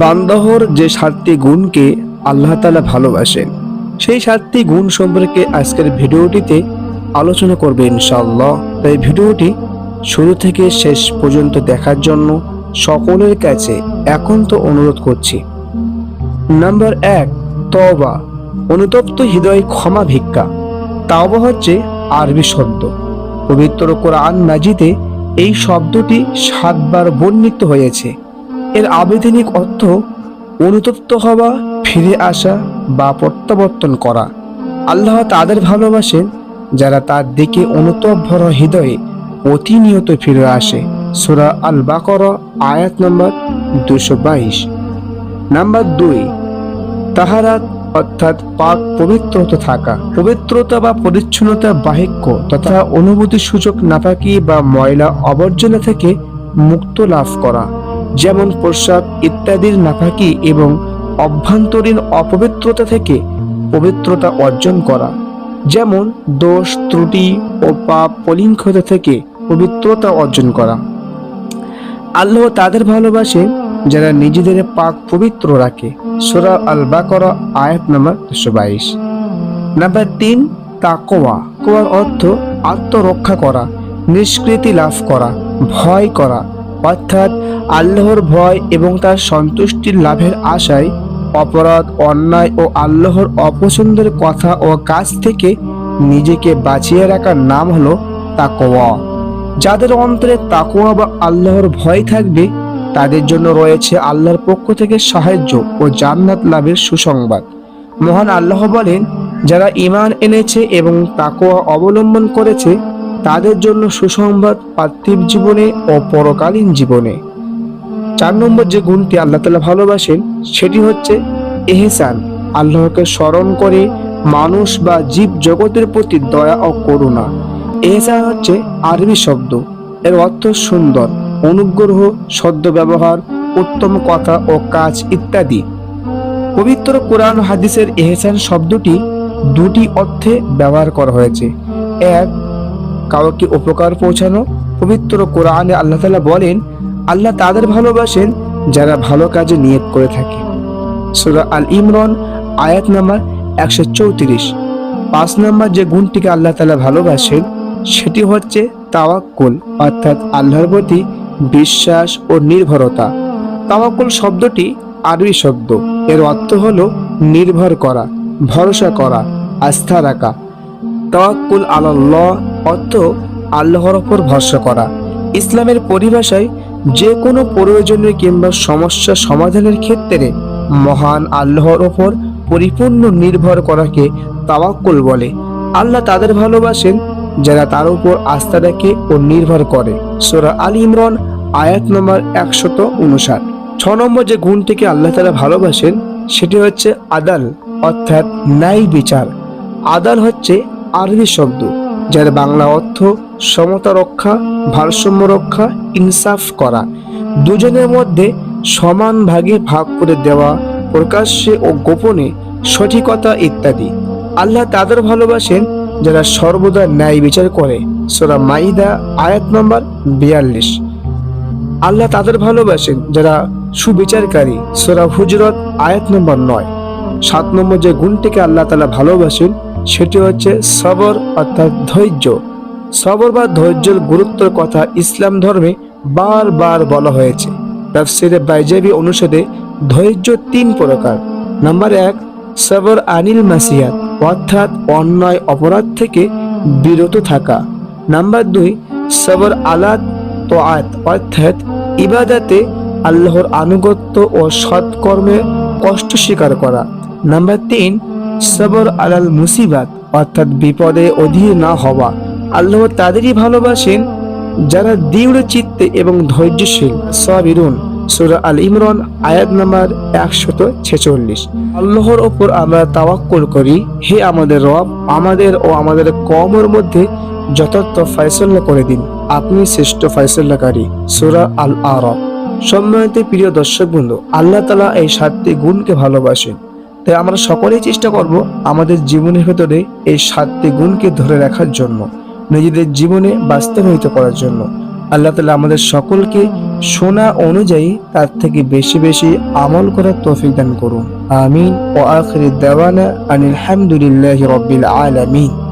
বান্দাহর যে সাতটি গুণকে আল্লাহ তালা ভালোবাসেন, সেই সাতটি গুণ সম্পর্কে আজকের ভিডিওটিতে আলোচনা করবে ইনশাআল্লাহ। তাই ভিডিওটি শুরু থেকে শেষ পর্যন্ত দেখার জন্য সকলের কাছে এখন তো অনুরোধ করছি। নাম্বার এক, তওবা, অনুতপ্ত হৃদয় ক্ষমা ভিক্ষা। তাওবা হচ্ছে আরবি শব্দ। পবিত্র কোরআন মাজিদে এই শব্দটি সাতবার বর্ণিত হয়েছে। এর আবেদনিক অর্থ অনুতপ্ত হওয়া, ফিরে আসা বা প্রত্যাবর্তন করা। আল্লাহ তাদের ভালোবাসেন, যারা তার দিকে অনুতপ ভরা হৃদয়ে প্রতিনিয়ত ফিরে আসে। সুরা আল বাকর আয়াত নম্বর দুশো বাইশ। নাম্বার দুই তাহারাত অর্থাৎ পাক পবিত্রতা থাকা। পবিত্রতা বা পরিচ্ছন্নতা বাহিক্য তথা অনুভূতি সূচক না নাপাকি বা ময়লা আবর্জনা থেকে মুক্ত লাভ করা। যেমন প্রস্রাব ইত্যাদির নাপাকি এবং অভ্যন্তরীণ অপবিত্রতা থেকে পবিত্রতা অর্জন করা। যেমন দোষ, ত্রুটি ও পাপ পলিঙ্গতা থেকে পবিত্রতা অর্জন করা। আল্লাহ তাদের ভালোবাসে যারা নিজেদের পাক পবিত্র রাখে। সোরা আল বাকরা আয়াত নাম্বার দুশো বাইশ। নাম্বার তিন তাকোয়া কোয়ার অর্থ আত্মরক্ষা করা, নিষ্কৃতি লাভ করা, ভয় করা। অর্থাৎ আল্লাহর ভয় এবং তার সন্তুষ্টির লাভের আশায় অপরাধ, অন্যায় ও আল্লাহর অপছন্দের কথা ও কাজ থেকে নিজেকে বাঁচিয়ে রাখার নাম হলো তাকোয়া যাদের অন্তরে তাকোয়া বা আল্লাহর ভয় থাকবে, তাদের জন্য রয়েছে আল্লাহর পক্ষ থেকে সাহায্য ও জান্নাত লাভের সুসংবাদ। মহান আল্লাহ বলেন, যারা ইমান এনেছে এবং তাকোয়া অবলম্বন করেছে, তাদের জন্য সুসংবাদ পার্থিব জীবনে ও পরকালীন জীবনে। চার নম্বর যে গুণটি আল্লাহ তালা ভালোবাসেন, সেটি হচ্ছে এহসান আল্লাহকে স্মরণ করে মানুষ বা জীব জগতের প্রতি দয়া ও করুণা। এহসান হচ্ছে আরবি শব্দ, এর অর্থ সুন্দর, অনুগ্রহ, সদ্য ব্যবহার, উত্তম কথা ও কাজ ইত্যাদি। পবিত্র কোরআন হাদিসের এহসান শব্দটি দুটি অর্থে ব্যবহার করা হয়েছে। এক, কাউকে উপকার পৌঁছানো, পবিত্র কোরআনে আল্লাহ তালা বলেন আল্লাহ তাদের ভালোবাসেন যারা ভালো কাজে নিয়ত করে থাকে। সুরা আল ইমরান, আয়াত নাম্বার একশো চৌত্রিশ। পাঁচ নাম্বার যে গুণটিকে আল্লাহ তালা ভালোবাসেন, সেটি হচ্ছে তাওয়াক্কুল, অর্থাৎ আল্লাহর প্রতি বিশ্বাস ও নির্ভরতা। তাওয়াক্কুল শব্দটি আরবি শব্দ। এর অর্থ হলো নির্ভর করা, ভরসা করা, আস্থা রাখা। তাওয়াক্কুল আল্লাহ অর্থ আল্লাহর ওপর ভরসা করা। ইসলামের পরিভাষায় যে কোনো প্রয়োজনীয় কিংবা সমস্যা সমাধানের ক্ষেত্রে মহান আল্লাহর ওপর পরিপূর্ণ নির্ভর করাকে তাওয়াক্কুল বলে। আল্লাহ তাদের ভালোবাসেন, যারা তার উপর আস্থা রাখে ও নির্ভর করে। সোরা আল ইমরান, আয়াত নম্বর একশত উনষাট। ছ নম্বর যে গুণটিকে আল্লাহ তারা ভালোবাসেন, সেটি হচ্ছে আদাল, অর্থাৎ ন্যায় বিচার। আদাল হচ্ছে আরবি শব্দ, যার বাংলা অর্থ সমতা রক্ষা, ভারসাম্য রক্ষা, ইনসাফ করা। দুজনের মধ্যে সমান ভাগে ভাগ করে দেওয়া, প্রকাশ্যে ও গোপনে সঠিকতা ইত্যাদি। আল্লাহ তাদের ভালোবাসেন, যারা সর্বদা ন্যায় বিচার করে। সোরা মাইদা, আয়াত নম্বর বিয়াল্লিশ। আল্লাহ তাদের ভালোবাসেন, যারা সুবিচারকারী। সোরা হুজরত, আয়াত নম্বর নয়। সাত নম্বর যে গুণটিকে আল্লাহ তালা ভালোবাসেন, সেটি হচ্ছে সবর অর্থাৎ ধৈর্য। সবর বা ধৈর্যের গুরুত্বের কথা ইসলাম ধর্মে বারবার বলা হয়েছে। তাফসিরে বাইজাবি অনুসারে ধৈর্য তিন প্রকার। নাম্বার এক, সবর আনিল মাসিয়াত, অর্থাৎ অন্যায় অপরাধ থেকে বিরত থাকা। নাম্বার দুই, সবর আলাত তোয়াত, অর্থাৎ ইবাদাতে আল্লাহর আনুগত্য ও সৎকর্মে কষ্ট স্বীকার করা। নাম্বার তিন, সবর আলাল মুসিবাত, অর্থাৎ বিপদে অধীর না হওয়া। আল্লাহ তাদেরই ভালোবাসেন, যারা দৃঢ় চিত্তে এবং ধৈর্যশীল। সাবিরুন, সুরা আল ইমরান, আয়াত নাম্বার একশত ছেচল্লিশ। আল্লাহর ওপর আমরা তাওয়াক্কুল করি, হে আমাদের রব, আমাদের ও আমাদের কমর মধ্যে যথার্থ ফয়সল্লা করে দিন। আপনি শ্রেষ্ঠ ফয়সল্লাকারী সুরা আল আরব সম্মানিত প্রিয় দর্শক বন্ধু, আল্লাহ তালা এই সাতটি গুণকে ভালোবাসেন। তাই আমরা সকলেই চেষ্টা করব আমাদের জীবনের ভেতরে এই সাতটি গুণকে ধরে রাখার জন্য, নিজেদের জীবনে বাস্তবায়িত করার জন্য। আল্লাহ তালা আমাদের সকলকে শোনা অনুযায়ী তার থেকে বেশি বেশি আমল করার তৌফিক দান করুন। আমিন। ও আখির দেওয়ানা আনিল হামদুলিল্লাহ রব্বিল আলামিন।